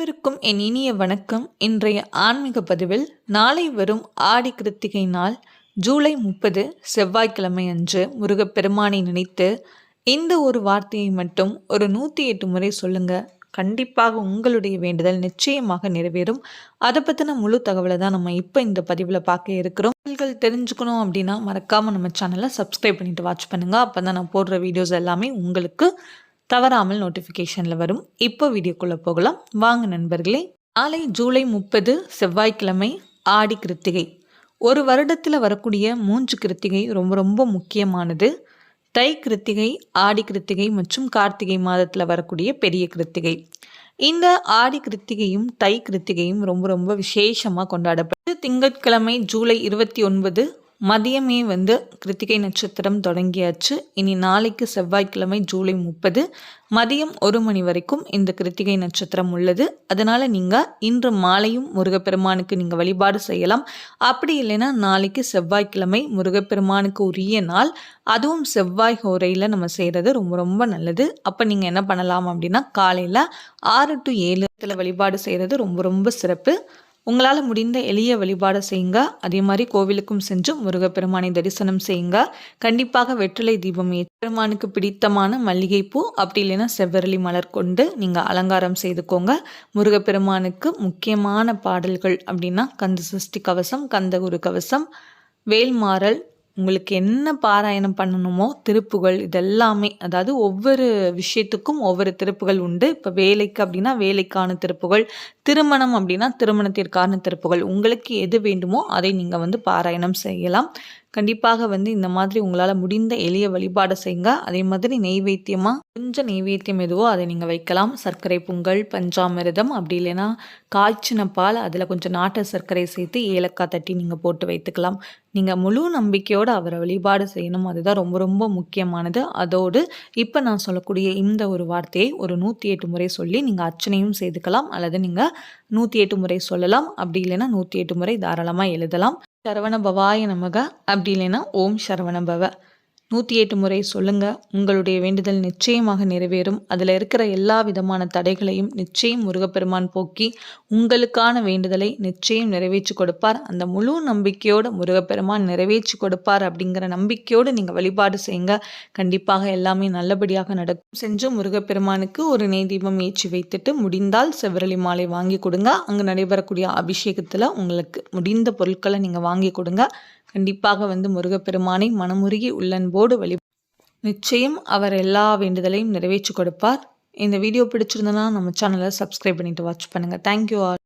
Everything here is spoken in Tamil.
அனைவருக்கும் என் இனிய வணக்கம். இன்றைய ஆன்மீக பதிவில் நாளை வரும் ஆடி கிருத்திகை நாள் ஜூலை முப்பது செவ்வாய்க்கிழமை அன்று முருகப்பெருமானை நினைத்து இந்த ஒரு வார்த்தையை மட்டும் ஒரு நூற்றி எட்டு முறை சொல்லுங்க. கண்டிப்பாக உங்களுடைய வேண்டுதல் நிச்சயமாக நிறைவேறும். அதை பற்றின முழு தகவலை தான் நம்ம இப்போ இந்த பதிவில் பார்க்க இருக்கிறோம். தெரிஞ்சுக்கணும் அப்படின்னா மறக்காமல் நம்ம சேனலை சப்ஸ்கிரைப் பண்ணிட்டு வாட்ச் பண்ணுங்கள் அப்போ தான் நான் போடுற வீடியோஸ் எல்லாமே உங்களுக்கு தவறாமல் நோட்டிஃபிகேஷனில் வரும். இப்போ வீடியோக்குள்ளே போகலாம். வாங்க நண்பர்களே நாளை ஜூலை முப்பது செவ்வாய்க்கிழமை ஆடி கிருத்திகை. ஒரு வருடத்தில் வரக்கூடிய மூன்று கிருத்திகை ரொம்ப ரொம்ப முக்கியமானது. தை கிருத்திகை ஆடி கிருத்திகை மற்றும் கார்த்திகை மாதத்தில் வரக்கூடிய பெரிய கிருத்திகை. இந்த ஆடி கிருத்திகையும் தை கிருத்திகையும் ரொம்ப ரொம்ப விசேஷமாக கொண்டாடப்படுது திங்கட்கிழமை ஜூலை இருபத்தி ஒன்பது மதியமே வந்து கிருத்திகை நட்சத்திரம் தொடங்கியாச்சு. இனி நாளைக்கு செவ்வாய்க்கிழமை ஜூலை முப்பது. மதியம் ஒரு மணி வரைக்கும் இந்த கிருத்திகை நட்சத்திரம் உள்ளது. அதனால் நீங்கள் இன்று மாலையும் முருகப்பெருமானுக்கு நீங்கள் வழிபாடு செய்யலாம். அப்படி இல்லைன்னா நாளைக்கு செவ்வாய்க்கிழமை முருகப்பெருமானுக்கு உரிய நாள். அதுவும் செவ்வாய் ஹோரையில் நம்ம செய்கிறது ரொம்ப ரொம்ப நல்லது. அப்போ நீங்கள் என்ன பண்ணலாம் அப்படின்னா காலையில் ஆறு டு ஏழு வழிபாடு செய்கிறது ரொம்ப ரொம்ப சிறப்பு. உங்களால் முடிந்த எளிய வழிபாடு செய்யுங்க. அதே மாதிரி கோவிலுக்கும் சென்று முருகப்பெருமானை தரிசனம் செய்யுங்க. கண்டிப்பாக வெற்றிலை தீபம் பெருமானுக்கு பிடித்தமான மல்லிகைப்பூ அப்படி இல்லைன்னா செவ்வரளி மலர் கொண்டு நீங்கள் அலங்காரம் செய்துக்கோங்க. முருகப்பெருமானுக்கு முக்கியமான பாடல்கள் அப்படின்னா கந்த சஷ்டி கவசம் கந்த குரு கவசம் வேல்மாறல் உங்களுக்கு என்ன பாராயணம் பண்ணணுமோ திருப்புகள் இதெல்லாமே அதாவது ஒவ்வொரு விஷயத்துக்கும் ஒவ்வொரு திருப்புகள் உண்டு. இப்போ வேலைக்கு அப்படின்னா வேலைக்கான திருப்புகள் திருமணம் அப்படின்னா திருமணத்திற்கான திருப்புகள். உங்களுக்கு எது வேண்டுமோ அதை நீங்கள் வந்து பாராயணம் செய்யலாம். கண்டிப்பாக வந்து இந்த மாதிரி உங்களால் முடிந்த எளிய வழிபாடை செய்யுங்க அதே மாதிரி நெய்வேத்தியமாக கொஞ்சம் நெய்வேத்தியம் எதுவோ அதை நீங்கள் வைக்கலாம். சர்க்கரை பொங்கல் பஞ்சாமிரதம் அப்படி இல்லைன்னா காய்ச்சின பால் அதில் கொஞ்சம் நாட்டு சர்க்கரை சேர்த்து ஏலக்காய் தட்டி நீங்கள் போட்டு வைத்துக்கலாம். நீங்கள் முழு நம்பிக்கையோடு அவரை வழிபாடு செய்யணும். அதுதான் ரொம்ப ரொம்ப முக்கியமானது. அதோடு இப்போ நான் சொல்லக்கூடிய இந்த ஒரு வார்த்தையை ஒரு நூற்றி எட்டு முறை சொல்லி நீங்கள் அர்ச்சனையும் செய்துக்கலாம். அல்லது நீங்கள் நூற்றி எட்டு முறை சொல்லலாம். அப்படி இல்லைன்னா நூற்றி எட்டு முறை தாராளமாக எழுதலாம். சரவண பவாய நமக. அப்படி இல்லைன்னா ஓம் சரவண பவ. நூற்றி எட்டு முறை சொல்லுங்கள் உங்களுடைய வேண்டுதல் நிச்சயமாக நிறைவேறும். அதில் இருக்கிற எல்லா விதமான தடைகளையும் நிச்சயம் முருகப்பெருமான் போக்கி உங்களுக்கான வேண்டுதலை நிச்சயம் நிறைவேற்றி கொடுப்பார். அந்த முழு நம்பிக்கையோடு முருகப்பெருமான் நிறைவேற்றி கொடுப்பார் அப்படிங்கிற நம்பிக்கையோடு நீங்கள் வழிபாடு செய்யுங்க. கண்டிப்பாக எல்லாமே நல்லபடியாக நடக்கும். செஞ்சு முருகப்பெருமானுக்கு ஒரு நெய் தீபம் ஏற்றி வைத்துட்டு முடிந்தால் செவ்வரளி மாலை வாங்கி கொடுங்க. அங்கே நடைபெறக்கூடிய அபிஷேகத்தில் உங்களுக்கு முடிந்த பொருட்களை நீங்கள் வாங்கி கொடுங்க. கண்டிப்பாக வந்து முருகப்பெருமானை மனமுருகி உள்ளன்போடு வழி நிச்சயம் அவர் எல்லா வேண்டுதலையும் நிறைவேற்றி கொடுப்பார். இந்த வீடியோ பிடிச்சிருந்தனா நம்ம சேனலை சப்ஸ்கிரைப் பண்ணிட்டு வாட்ச் பண்ணுங்கள் தேங்க்யூ ஆல்